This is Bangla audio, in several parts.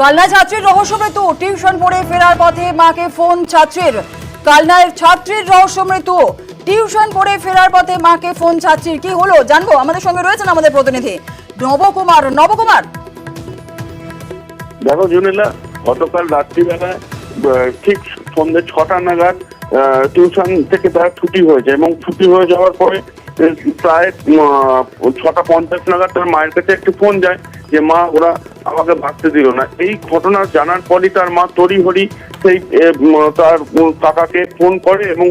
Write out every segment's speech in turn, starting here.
কালনা ছাত্রীর রহস্যমৃত্যু টিউশন পড়ে ফেরার পথে মাকে ফোন ছাত্রীর। কালনায় ছাত্রীর রহস্যমৃত্যু টিউশন পড়ে ফেরার পথে মাকে ফোন ছাত্রীর। কি হলো? জানব। আমাদের সঙ্গে রয়েছেন আমাদের প্রতিনিধি নবকুমার। নবকুমার। দেখো জুনিলা, গতকাল রাত্রিবেলায় ঠিক সন্ধ্যে ছটা নাগাদ টিউশন থেকে তার ছুটি হয়েছে এবং ছুটি হয়ে যাওয়ার পরে প্রায় ছটা পঞ্চাশ নাগাদ তার মায়ের কাছে একটি ফোন যায় যে, মা, ওরা আমাকে ভাবতে দিল না। এই ঘটনা জানার পরই তার মা তড়িহড়ি সেই তার কাকাকে ফোন করে এবং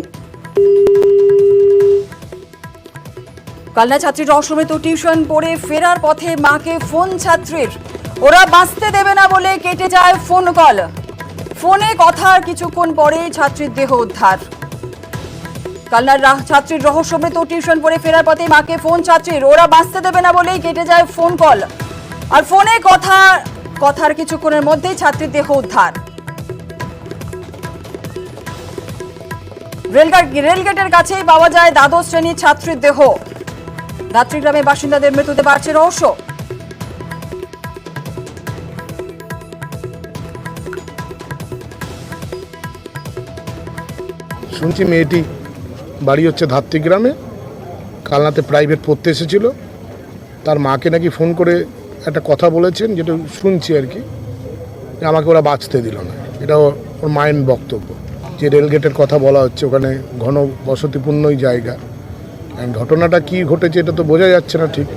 কালনা ছাত্রীর রহস্যমৃত্যু টিউশন পড়ে ফেরার পথে মাকে ফোন ছাত্রীর। ওরা বাঁচতে দেবে না বলে কেটে যায় ফোন কল ফোনে কথার কিছুক্ষণ পরেই ছাত্রীর দেহ উদ্ধার। কালনার ছাত্রীর রহস্যমৃত্যু টিউশন পড়ে ফেরার পথে মাকে ফোন ছাত্রীর। ওরা বাঁচতে দেবে না বলেই কেটে যায় ফোন কল আর ফোনে কথা, কথার কিছুক্ষণের মধ্যেই ছাত্রীর দেহ উদ্ধার। রেলগেট রেলগেটের কাছেই পাওয়া যায় দ্বাদশ শ্রেণির ছাত্রীর দেহ। দাত্রী গ্রামের বাসিন্দাদের মৃত্যুতে বাড়ছে রহস্য। শুনছি মেয়েটি বাড়ি হচ্ছে ধাত্রী গ্রামে। কালনাতে প্রাইভেট পড়তে এসেছিল। তার মাকে নাকি ফোন করে একটা কথা বলেছেন যেটা শুনছি আর কি আমাকে ওরা বাঁচতে দিল না। এটা ওর মাইন্ড মায়ের বক্তব্য, যে রেলগেটের কথা বলা হচ্ছে, ওখানে ঘন বসতিপূর্ণই জায়গা। ঘটনাটা কি ঘটেছে এটা তো বোঝা যাচ্ছে না ঠিক।